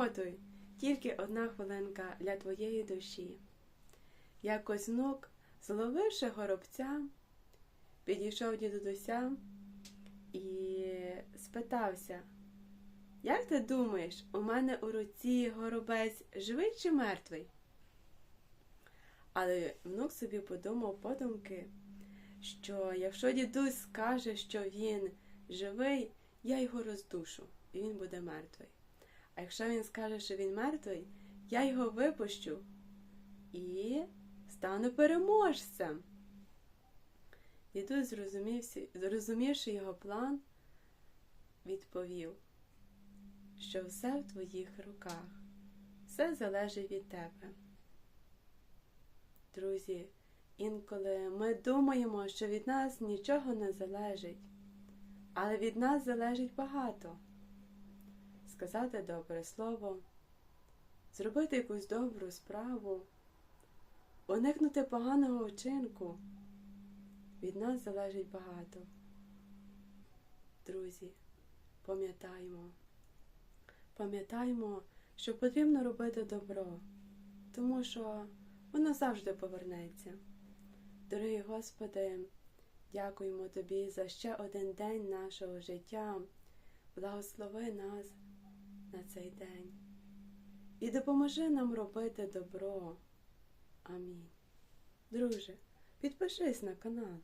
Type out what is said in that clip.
приготуй тільки одна хвилинка для твоєї душі. Якось внук, зловивши горобця, підійшов дідуся і спитався, як ти думаєш, у мене у руці горобець живий чи мертвий? Але внук собі подумав подумки, що якщо дідусь скаже, що він живий, я його роздушу, і він буде мертвий. Якщо він скаже, що він мертвий, я його випущу і стану переможцем. Дідусь, зрозумівши його план, відповів, що все в твоїх руках, все залежить від тебе. Друзі, інколи ми думаємо, що від нас нічого не залежить, але від нас залежить багато. Сказати добре слово, зробити якусь добру справу, уникнути поганого вчинку. Від нас залежить багато. Друзі, пам'ятаймо, пам'ятаймо, що потрібно робити добро, тому що воно завжди повернеться. Дорогий Господи, дякуємо Тобі за ще один день нашого життя. Благослови нас на цей день і допоможи нам робити добро. Амінь. Друже, підпишись на канал.